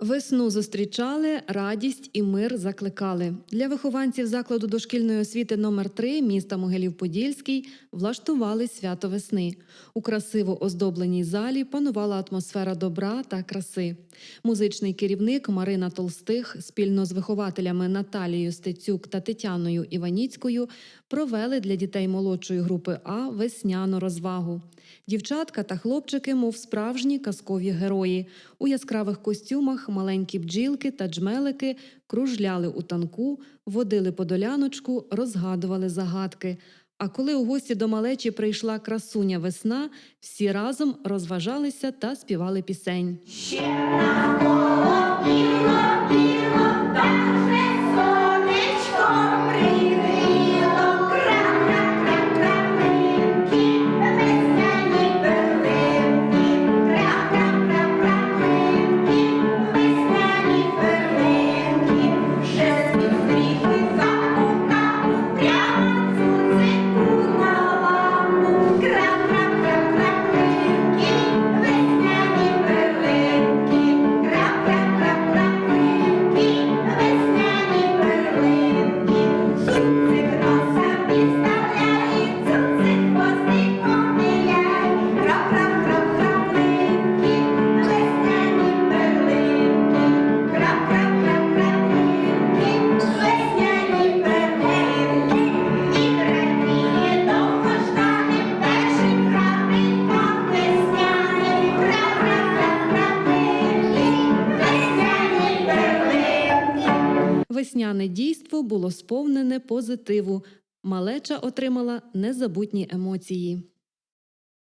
Весну зустрічали, радість і мир закликали. Для вихованців закладу дошкільної освіти номер 3 міста Могилів-Подільський влаштували свято весни. У красиво оздобленій залі панувала атмосфера добра та краси. Музичний керівник Марина Толстих спільно з вихователями Наталією Стецюк та Тетяною Іваніцькою провели для дітей молодшої групи А весняну розвагу. Дівчатка та хлопчики, мов справжні казкові герої. У яскравих костюмах маленькі бджілки та джмелики кружляли у танку, водили подоляночку, розгадували загадки. А коли у гості до малечі прийшла красуня весна, всі разом розважалися та співали пісень. Ще навколо біло, біло, Весняне дійство було сповнене позитиву. Малеча отримала незабутні емоції.